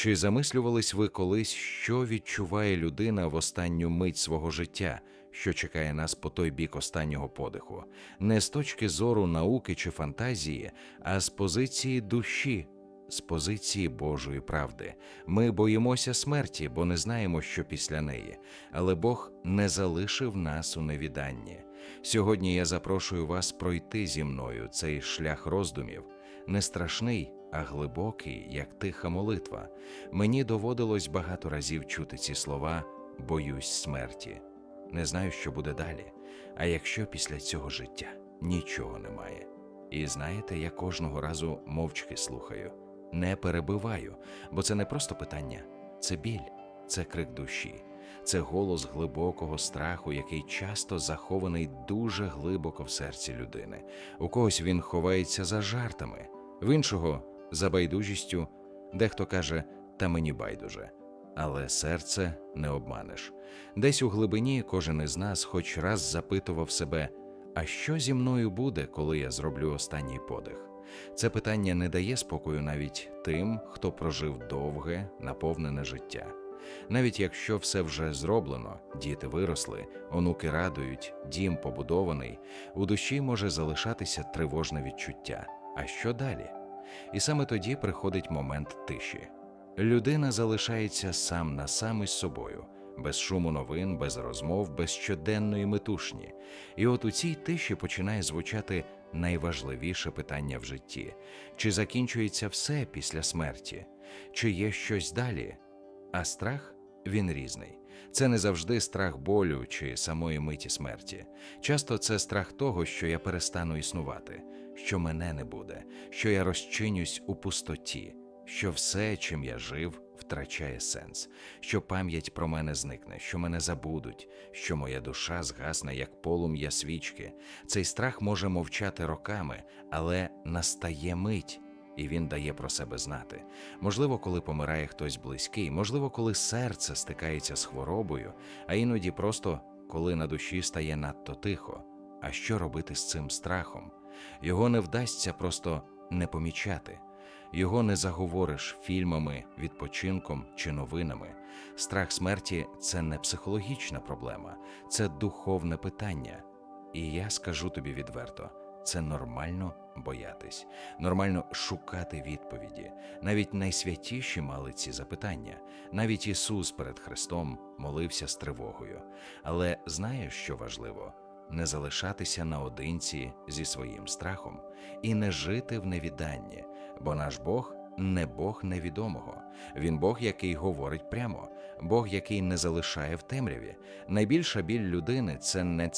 Чи замислювались ви колись, що відчуває людина в останню мить свого життя, що чекає нас по той бік останнього подиху, не з точки зору науки чи фантазії, а з позиції душі, з позиції Божої правди. Ми боїмося смерті, бо не знаємо, що після неї, але Бог не залишив нас у невіданні. Сьогодні я запрошую вас пройти зі мною цей шлях роздумів, не страшний, а глибокий, як тиха молитва. Мені доводилось багато разів чути ці слова боюсь смерті. Не знаю, що буде далі. А якщо після цього життя нічого немає. І знаєте, я кожного разу мовчки слухаю, не перебиваю, бо це не просто питання, це біль, це крик душі, це голос глибокого страху, який часто захований дуже глибоко в серці людини. У когось він ховається за жартами, в іншого за байдужістю, дехто каже, та мені байдуже. Але серце не обманеш. Десь у глибині кожен із нас хоч раз запитував себе, а що зі мною буде, коли я зроблю останній подих? Це питання не дає спокою навіть тим, хто прожив довге, наповнене життя. Навіть якщо все вже зроблено, діти виросли, онуки радують, дім побудований, у душі може залишатися тривожне відчуття. А що далі? І саме тоді приходить момент тиші. Людина залишається сам на сам із собою, без шуму новин, без розмов, без щоденної метушні. І от у цій тиші починає звучати найважливіше питання в житті: чи закінчується все після смерті, чи є щось далі? А страх він різний. Це не завжди страх болю чи самої миті смерті. Часто це страх того, що я перестану існувати, що мене не буде, що я розчинюсь у пустоті, що все, чим я жив, втрачає сенс, що пам'ять про мене зникне, що мене забудуть, що моя душа згасне, як полум'я свічки. Цей страх може мовчати роками, але настає мить. І він дає про себе знати. Можливо, коли помирає хтось близький, можливо, коли серце стикається з хворобою, а іноді просто коли на душі стає надто тихо. А що робити з цим страхом? Його не вдасться просто не помічати. Його не заговориш фільмами, відпочинком чи новинами. Страх смерті це не психологічна проблема, це духовне питання. І я скажу тобі відверто: це нормально боятись, нормально шукати відповіді. Навіть найсвятіші мали ці запитання. Навіть Ісус перед Христом молився з тривогою. Але знаєш, що важливо? Не залишатися наодинці зі своїм страхом і не жити в невіданні, бо наш Бог не Бог невідомого. Він Бог, який говорить прямо, Бог, який не залишає в темряві. Найбільша біль людини це не,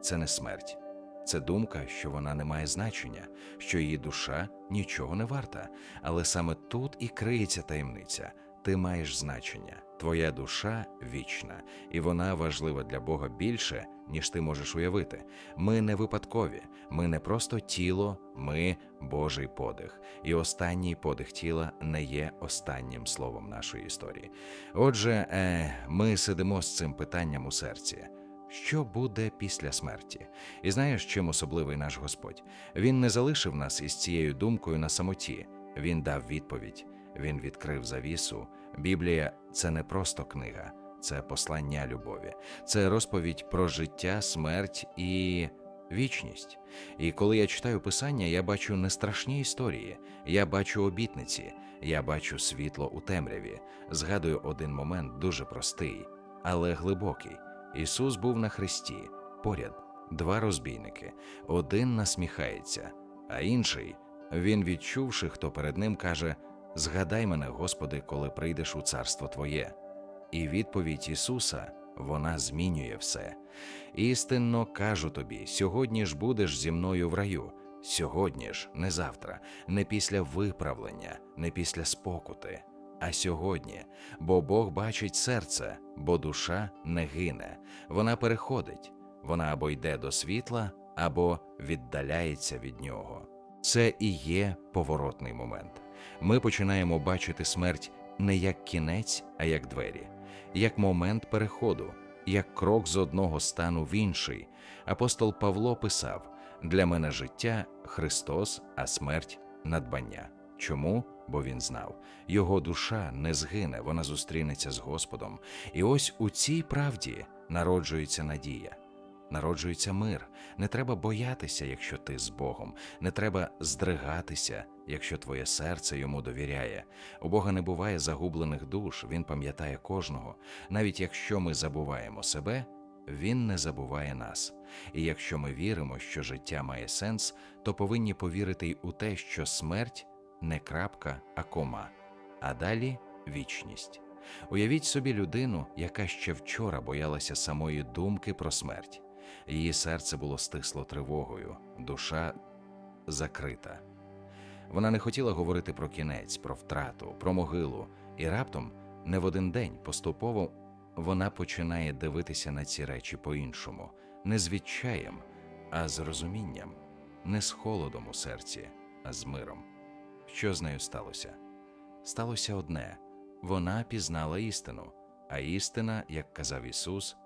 це не смерть. Це думка, що вона не має значення, що її душа нічого не варта. Але саме тут і криється таємниця. Ти маєш значення, твоя душа вічна, і вона важлива для Бога більше, ніж ти можеш уявити. Ми не випадкові, ми не просто тіло, ми Божий подих. І останній подих тіла не є останнім словом нашої історії. Отже, е, ми сидимо з цим питанням у серці. Що буде після смерті? І знаєш, чим особливий наш Господь? Він не залишив нас із цією думкою на самоті. Він дав відповідь, він відкрив завісу. Біблія це не просто книга, це послання любові, це розповідь про життя, смерть і вічність. І коли я читаю писання, я бачу не страшні історії, я бачу обітниці, я бачу світло у темряві. Згадую один момент дуже простий, але глибокий. Ісус був на хресті, поряд два розбійники. Один насміхається, а інший, він, відчувши, хто перед ним, каже: Згадай мене, Господи, коли прийдеш у царство Твоє. І відповідь Ісуса вона змінює все. Істинно кажу тобі: сьогодні ж будеш зі мною в раю. Сьогодні ж, не завтра, не після виправлення, не після спокути, а сьогодні, бо Бог бачить серце, бо душа не гине, вона переходить, вона або йде до світла, або віддаляється від нього. Це і є поворотний момент. Ми починаємо бачити смерть не як кінець, а як двері, як момент переходу, як крок з одного стану в інший. Апостол Павло писав: для мене життя Христос, а смерть надбання. Чому? Бо він знав, його душа не згине, вона зустрінеться з Господом. І ось у цій правді народжується надія. Народжується мир. Не треба боятися, якщо ти з Богом. Не треба здригатися, якщо твоє серце йому довіряє. У Бога не буває загублених душ, Він пам'ятає кожного. Навіть якщо ми забуваємо себе, Він не забуває нас. І якщо ми віримо, що життя має сенс, то повинні повірити й у те, що смерть не крапка, а кома, а далі вічність. Уявіть собі людину, яка ще вчора боялася самої думки про смерть. Її серце було стисло тривогою, душа закрита. Вона не хотіла говорити про кінець, про втрату, про могилу, і раптом, не в один день, поступово вона починає дивитися на ці речі по-іншому, не з відчаєм, а з розумінням, не з холодом у серці, а з миром. Що з нею сталося? Сталося одне вона пізнала істину, а істина, як казав Ісус,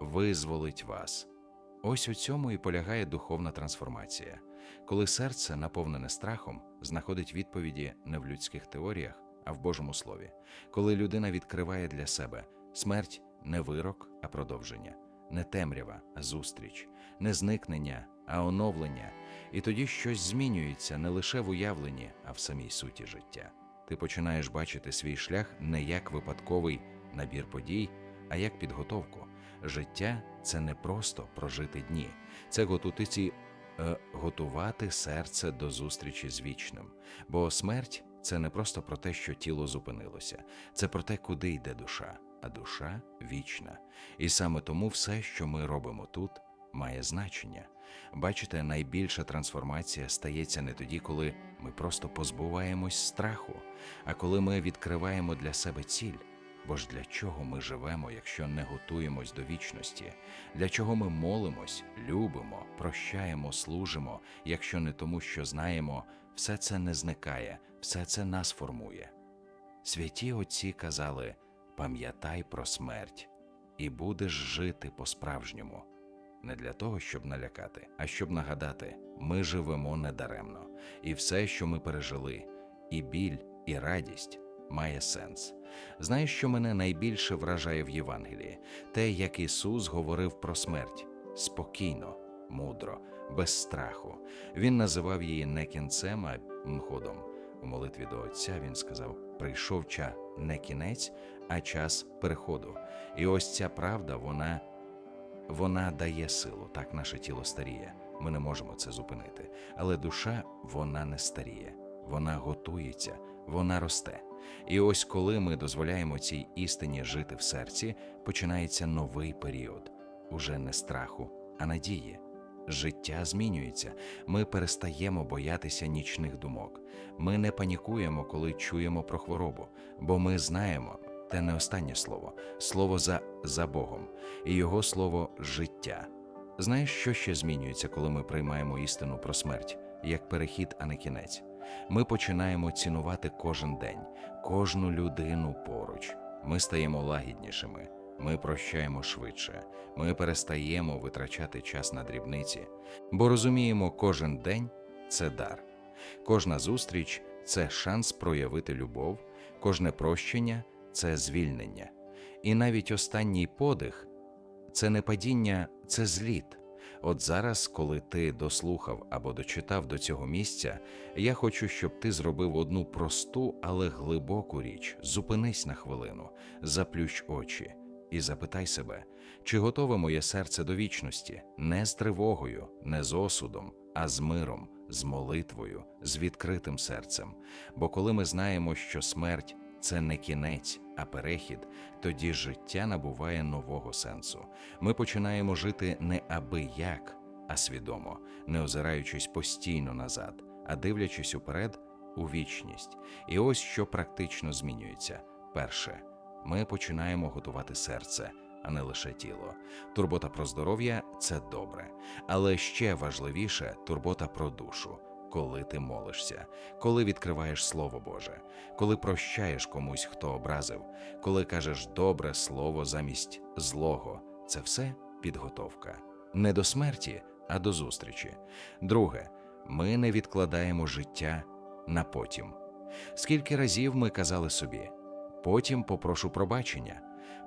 визволить вас. Ось у цьому і полягає духовна трансформація, коли серце, наповнене страхом, знаходить відповіді не в людських теоріях, а в Божому Слові, коли людина відкриває для себе смерть не вирок, а продовження, не темрява, а зустріч, не зникнення, а оновлення, і тоді щось змінюється не лише в уявленні, а в самій суті життя. Ти починаєш бачити свій шлях не як випадковий набір подій, а як підготовку. Життя це не просто прожити дні, це готутиці, е, готувати серце до зустрічі з вічним. Бо смерть це не просто про те, що тіло зупинилося, це про те, куди йде душа, а душа вічна. І саме тому все, що ми робимо тут, має значення. Бачите, найбільша трансформація стається не тоді, коли ми просто позбуваємось страху, а коли ми відкриваємо для себе ціль. Бо ж для чого ми живемо, якщо не готуємось до вічності? Для чого ми молимось, любимо, прощаємо, служимо, якщо не тому, що знаємо, все це не зникає, все це нас формує. Святі отці казали: пам'ятай про смерть, і будеш жити по-справжньому. Не для того, щоб налякати, а щоб нагадати, ми живемо недаремно, і все, що ми пережили, і біль, і радість має сенс. Знаєш, що мене найбільше вражає в Євангелії? Те, як Ісус говорив про смерть спокійно, мудро, без страху. Він називав її не кінцем, а ходом. У молитві до Отця він сказав: прийшов час не кінець, а час переходу. І ось ця правда, вона, вона дає силу. Так наше тіло старіє. Ми не можемо це зупинити. Але душа вона не старіє, вона готується, вона росте. І ось коли ми дозволяємо цій істині жити в серці, починається новий період уже не страху, а надії. Життя змінюється, ми перестаємо боятися нічних думок. Ми не панікуємо, коли чуємо про хворобу, бо ми знаємо те не останнє слово, слово за, за Богом, і Його слово життя. Знаєш, що ще змінюється, коли ми приймаємо істину про смерть, як перехід, а не кінець? Ми починаємо цінувати кожен день, кожну людину поруч. Ми стаємо лагіднішими, ми прощаємо швидше, ми перестаємо витрачати час на дрібниці, бо розуміємо, кожен день це дар, кожна зустріч це шанс проявити любов, кожне прощення це звільнення. І навіть останній подих це не падіння, це зліт. От зараз, коли ти дослухав або дочитав до цього місця, я хочу, щоб ти зробив одну просту, але глибоку річ. Зупинись на хвилину, заплющ очі і запитай себе, чи готове моє серце до вічності, не з тривогою, не з осудом, а з миром, з молитвою, з відкритим серцем. Бо коли ми знаємо, що смерть це не кінець, а перехід, тоді життя набуває нового сенсу. Ми починаємо жити не аби як, а свідомо, не озираючись постійно назад, а дивлячись уперед у вічність. І ось що практично змінюється: перше, ми починаємо готувати серце. А не лише тіло. Турбота про здоров'я це добре, але ще важливіше турбота про душу коли ти молишся, коли відкриваєш Слово Боже, коли прощаєш комусь, хто образив, коли кажеш добре слово замість злого, це все підготовка. Не до смерті, а до зустрічі. Друге, ми не відкладаємо життя на потім. Скільки разів ми казали собі, потім попрошу пробачення,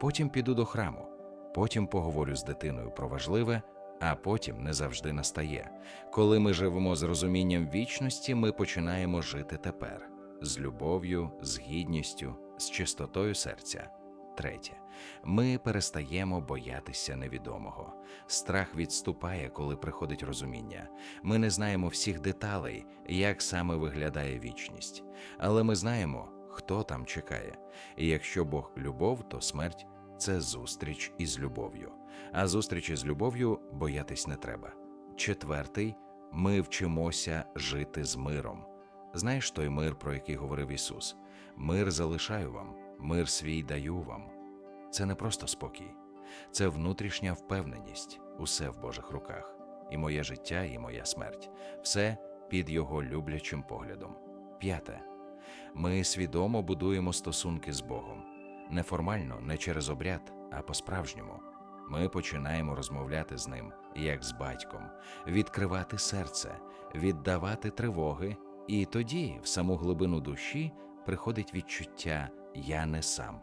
потім піду до храму, потім поговорю з дитиною про важливе, а потім не завжди настає. Коли ми живемо з розумінням вічності, ми починаємо жити тепер з любов'ю, з гідністю, з чистотою серця. Третє. Ми перестаємо боятися невідомого. Страх відступає, коли приходить розуміння. Ми не знаємо всіх деталей, як саме виглядає вічність, але ми знаємо, хто там чекає. І якщо Бог любов, то смерть це зустріч із любов'ю. А зустрічі з любов'ю боятись не треба. Четвертий ми вчимося жити з миром. Знаєш той мир, про який говорив Ісус? Мир залишаю вам, мир свій даю вам. Це не просто спокій, це внутрішня впевненість, усе в Божих руках, і моє життя, і моя смерть, все під Його люблячим поглядом. П'яте. Ми свідомо будуємо стосунки з Богом. Не формально, не через обряд, а по-справжньому. Ми починаємо розмовляти з ним, як з батьком, відкривати серце, віддавати тривоги, і тоді, в саму глибину душі, приходить відчуття Я не сам.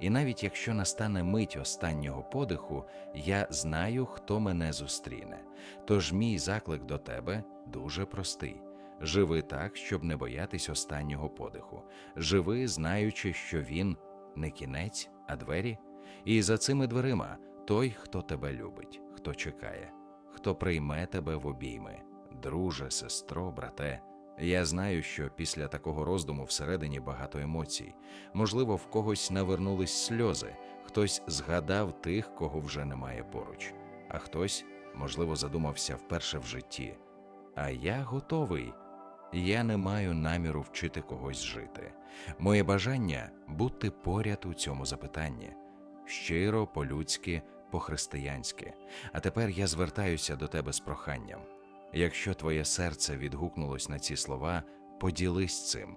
І навіть якщо настане мить останнього подиху, я знаю, хто мене зустріне. Тож мій заклик до тебе дуже простий. Живи так, щоб не боятись останнього подиху. Живи, знаючи, що він не кінець, а двері. І за цими дверима той, хто тебе любить, хто чекає, хто прийме тебе в обійми. Друже, сестро, брате. Я знаю, що після такого роздуму всередині багато емоцій. Можливо, в когось навернулись сльози, хтось згадав тих, кого вже немає поруч, а хтось, можливо, задумався вперше в житті. А я готовий. Я не маю наміру вчити когось жити. Моє бажання бути поряд у цьому запитанні щиро, по-людськи, по-християнськи. А тепер я звертаюся до тебе з проханням. Якщо твоє серце відгукнулось на ці слова, поділись цим.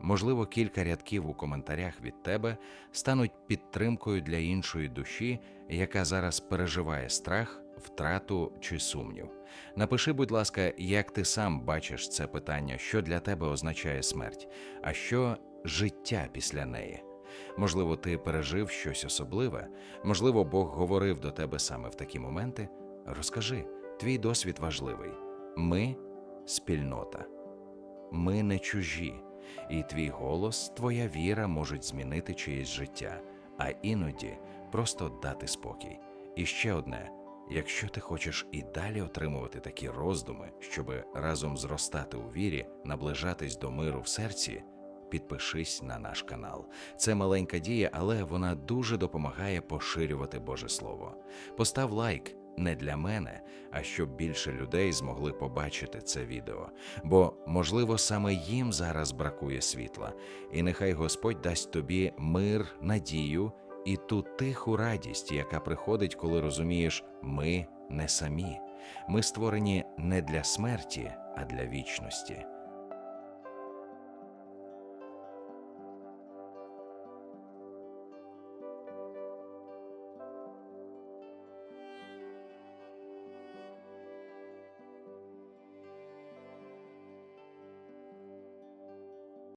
Можливо, кілька рядків у коментарях від тебе стануть підтримкою для іншої душі, яка зараз переживає страх, втрату чи сумнів. Напиши, будь ласка, як ти сам бачиш це питання, що для тебе означає смерть, а що життя після неї. Можливо, ти пережив щось особливе, можливо, Бог говорив до тебе саме в такі моменти. Розкажи, твій досвід важливий. Ми спільнота, ми не чужі, і твій голос, твоя віра можуть змінити чиєсь життя, а іноді просто дати спокій. І ще одне: якщо ти хочеш і далі отримувати такі роздуми, щоб разом зростати у вірі, наближатись до миру в серці. Підпишись на наш канал. Це маленька дія, але вона дуже допомагає поширювати Боже Слово. Постав лайк не для мене, а щоб більше людей змогли побачити це відео. Бо, можливо, саме їм зараз бракує світла. І нехай Господь дасть тобі мир, надію і ту тиху радість, яка приходить, коли розумієш, ми не самі. Ми створені не для смерті, а для вічності.